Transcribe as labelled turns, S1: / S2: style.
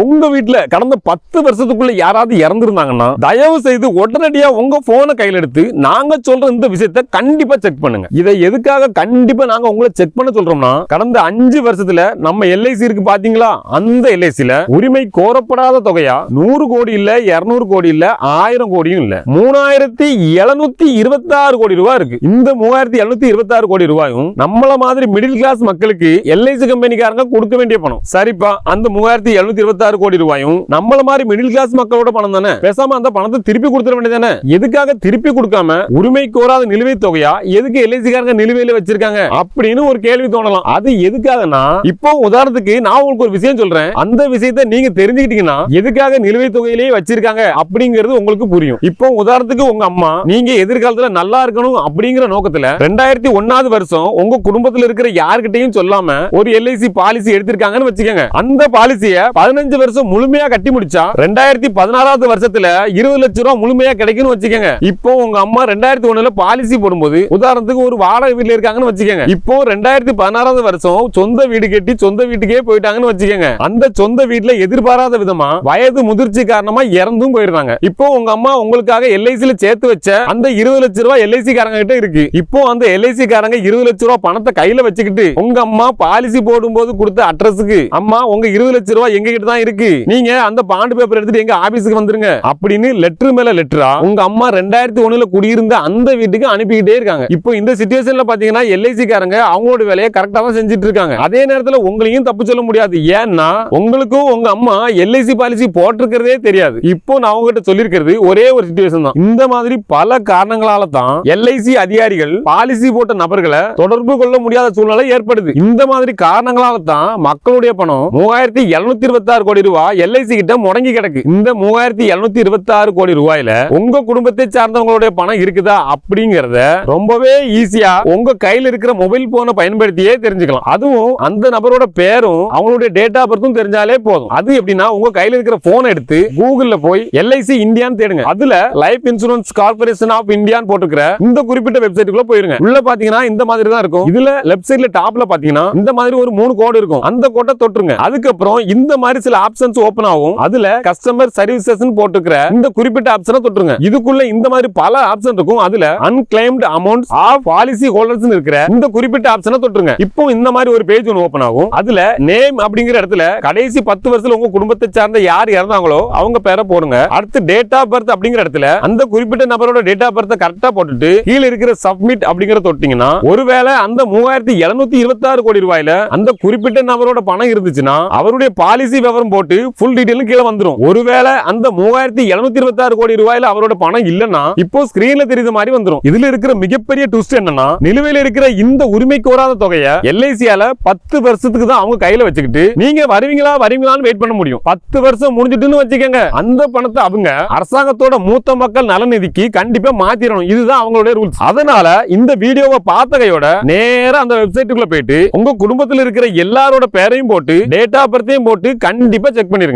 S1: உங்க வீட்டில் கடந்த பத்து வருஷத்துக்குள்ள யாராவது இறந்துருந்தாங்கன்னா தயவு செய்து உடனடியா உங்க போனை கையில் எடுத்து நாங்க சொல்ற இந்த விஷயத்த கண்டிப்பா செக் பண்ணுங்க. இதை எதுக்காக கண்டிப்பா நாங்க உங்களை செக் பண்ண சொல்றோம்னா கடந்த அஞ்சு வருஷத்துல நம்ம எல்ஐசி இருக்கு பாத்தீங்களா? அந்த எல்ஐசில உரிமை கோரப்படாத தொகையா நூறு கோடி இல்ல இருநூறு கோடி இல்ல ஆயிரம் கோடியும் இல்ல. மூணாயிரத்தி எழுநூத்தி இருபத்தி ஆறு கோடி ரூபாய் இருக்கு. இந்த மூவாயிரத்தி எழுநூத்தி இருபத்தி ஆறு கோடி ரூபாயும் நம்மள மாதிரி மிடில் கிளாஸ் மக்களுக்கு எல்ஐசி கம்பெனிக்காரங்க கொடுக்க வேண்டிய பணம். சரிப்பா அந்த மூவாயிரத்தி எழுநூத்தி இருபத்தி இருபத்தாறு கோடி ரூபாயும் நம்மள மாதிரி மிடில் கிளாஸ் மக்களோட பணம் தானே? பேசாம அந்த பணத்தை திருப்பி கொடுத்துட வேண்டியதானே எதுக்காக திருப்பி கொடுக்காம உரிமை கோராத நிலுவைத் தொகையா எதுக்கு எல்ஐசிக்காரங்க நிலுவையில வச்சிருக்காங்க? அப்படின்னு ஒரு கேள்வி தோணலாம். அது எதுக்காகனா இப்போ உதாரணத்துக்கு நான் உங்களுக்கு ஒரு விஷயம் சொல்றேன். அந்த விஷயத்தை நீங்க தெரிஞ்சுக்கிட்டீங்கன்னா எதுக்காக நிலுவைத் தொகையிலேயே வச்சிருக்காங்க அப்படிங்கிறது உங்களுக்கு புரியும். இப்போ உதாரணத்துக்கு உங்க அம்மா நீங்க எதிர்காலத்துல நல்லா இருக்கணும் அப்படிங்கிற நோக்கத்துல ரெண்டாயிரத்தி ஒன்னாவது வருஷம் உங்க குடும்பத்துல இருக்கிற யார்கிட்டயும் சொல்லாம ஒரு எல்ஐசி பாலிசி எடுத்திருக்காங்கன்னு வச்சுக்கோங்க. அந்த பாலிசிய பதினஞ்சு வருஷம் முழுமையா கட்டி முடிச்சா ரெண்டாயிரத்தி பதினாறாவது வருஷத்துல இருபது லட்சம் ரூபாய் முழுமையா கிடைக்கும்னு வச்சுக்கோங்க. இப்போ உங்க அம்மா ரெண்டாயிரத்தி ஒண்ணுல பாலிசி போடும்போது உதாரணத்துக்கு ஒரு வாடகை வீட்டுல இருக்காங்கன்னு வச்சுக்கோங்க. இப்போ ரெண்டாயிரத்தி பதினாறாவது வருஷம் சொந்த வீடு கட்டி சொந்த வீட்டுக்கே போயிட்டாங்கன்னு வச்சுக்கோங்க. அந்த சொந்த வீட்டுல எதிர்பாராத விதமா வயது முதிர்ச்சி காரணமா இறந்தும் போயிருந்தாங்க இப்போ உங்க அம்மா உங்களுக்காக எல்ஐசியில சேர்த்து வச்ச அந்த இருபது லட்சம் ரூபாய் எல்ஐசி காரங்க கிட்ட இருக்கு. இப்போ அந்த எல்ஐசி காரங்க இருபது லட்சம் ரூபாய் பணத்தை கையில வச்சுக்கிட்டு உங்க அம்மா பாலிசி போடும்போது கொடுத்த அட்ரஸுக்கு அம்மா உங்க இருபது லட்சம் ரூபாய் எங்க கிட்ட தான் இருக்கு. நீங்க அந்த பாண்டு பேப்பர் எடுத்துட்டு எங்க ஆபீஸுக்கு வந்துருங்க. அப்படின்னு லெட்டர் மேல லெட்டரா உங்க அம்மா ரெண்டாயிரத்தி ஒண்ணுல குடியிருந்த அந்த வீட்டுக்கு அனுப்பிக்கிட்டே இருக்காங்க. இப்போ இந்த சுச்சுவேஷன்ல பாத்தீங்கன்னா எல்ஐசி காரங்க அவங்களோட வேலையை கரெக்டா தான் செஞ்சுட்டு இருக்காங்க அதே நேரத்துல உங்களையும் தப்பு சொல்ல முடியாது. ஏன்னா உங்களுக்கும் உங்க அம்மா எல்ஐசி பாலிசி போட்டிருக்கிறதே தெரியாது. இப்போ நான் உங்ககிட்ட சொல்லியிருக்கிறது ஒரே ஒரு சுச்சுவேஷன் தான். இந்த மாதிரி பல காரணங்களால தான் எல்ஐசி அதிகாரிகள் பாலிசி போட்ட நபர்களை தொடர்பு கொள்ள முடியாத சூழ்நிலை ஏற்படுது. இந்த மாதிரி காரணங்களால தான் மக்களுடைய பணம் மூவாயிரத்தி எழுநூத்தி இருபத்தி ஆறு கோடி ரூபாய் எல்ஐசி கிட்ட முடங்கி கிடக்கு. இந்த மூவாயிரத்தி எழுநூத்தி இருபத்தி ஆறு கோடி ரூபாயில உங்க குடும்பத்தை சார்ந்தவங்களுடைய பணம் இருக்குதா அப்படிங்கறத ரொம்பவே ஈஸியா உங்க கையில இருக்கிற மொபைல் போனை பயன்படுத்தியே தெரிஞ்சுக்கலாம். அதுவும் அந்த நபரோட பேரும் அவங்களுடைய டேட்டா பர்த்தும் தெரிஞ்சாலே போதும். அது எப்படின்னா உங்க கையில இருக்கிற போன் எடுத்து கூகுள்ல போய் எல்ஐசி இந்தியான்னு தேடுங்க. அதுல லைஃப் இன்சூரன்ஸ் கார்பரேஷன் ஆஃப் இந்தியான்னு போட்டுக்கிற இந்த குறிப்பிட்ட வெப்சைட்டுக்குள்ள போயிருங்க. உள்ள பாத்தீங்கன்னா இந்த மாதிரி தான் இருக்கும். இதுல லெஃப்ட் சைடுல டாப்ல பாத்தீங்கன்னா இந்த மாதிரி ஒரு மூணு கோடு இருக்கும். அந்த கோட்டை தொட்டுருங்க. அதுக்கப்புறம் இந்த மாதிரி சில ஆப்ஷன்ஸ் ஓபன் ஆகும். அதுல கஸ்டமர் சர்வீசஸ் போட்டுக்கிற இந்த குறிப்பிட்ட ஆப்ஷனை தொட்டுருங்க. இதுக்குள்ள இந்த மாதிரி பல ஆப்ஷன் இருக்கும். அதுல unclaimed amount of policy holders இருக்கிற இந்த குறிப்பிட்ட ஆப்ஷனை தொட்டுருங்க. இப்போ இந்த மாதிரி ஒரு பேஜ் ஒன்று ஓபன் ஆகும். அதுல நேம் அப்படிங்கிற இடத்துல கடைசி பத்து வருஷத்துல உங்க குடும்பத்தை சார்ந்த யார் இறந்தாங்களோ அவங்க பேரை போடுங்க. அடுத்து டேட் ஆஃப் பர்த் அப்படிங்கிற இடத்துல அந்த குறிப்பிட்ட நபரோட டேட் ஆஃப் பர்த் கரெக்டா போட்டுட்டு கீழே இருக்கிற சப்மிட் அப்படிங்கிற தொட்டிங்கன்னா ஒருவேளை அந்த மூவாயிரத்தி எழுநூத்தி இருபத்தி ஆறு கோடி ரூபாயில அந்த குறிப்பிட்ட நபரோட பணம் இருந்துச்சுன்னா அவருடைய பாலிசி விவரம் போட்டு ஃபுல் டீடைலும் கீழே வந்துரும். ஒருவேளை அந்த மூவாயிரத்தி எழுநூத்தி இருபத்தி ஆறு கோடி ரூபாயில அவரோட பணம் இல்லைன்னா இப்போ ஸ்கிரீன்ல தெரியுது மாதிரி வந்துரும். இதுல இருக்கிற மிகப்பெரிய ட்விஸ்ட் என்னன்னா நிலுவையில் இருக்கிற இந்த உரிமை கோராத தொகையை எல்ஐசியால பத்து வருஷத்துக்கு தான் அவங்க கையில வச்சுக்கிட்டு நீங்க வருவீங்களா வருவீங்களான்னு வெயிட் பண்ண முடியும். பத்து வருஷம் முடிஞ்சிட்டுன்னு வச்சுக்கோங்க. அந்த பணத்தை அவங்க அரசாங்கத்தோட மூத்த மக்கள் நலநிதிக்கு கண்டிப்பா மாத்திரணும். இதுதான் அவங்களுடைய ரூல்ஸ் அதனால இந்த வீடியோவை பார்த்த கையோட நேரா அந்த வெப்சைட்டுக்குள்ள போயிட்டு உங்க குடும்பத்தில் இருக்கிற எல்லாரோட பேரையும் போட்டு டேட்டா பர்த்தையும் போட்டு கண்டிப்பா செக் பண்ணிருங்க.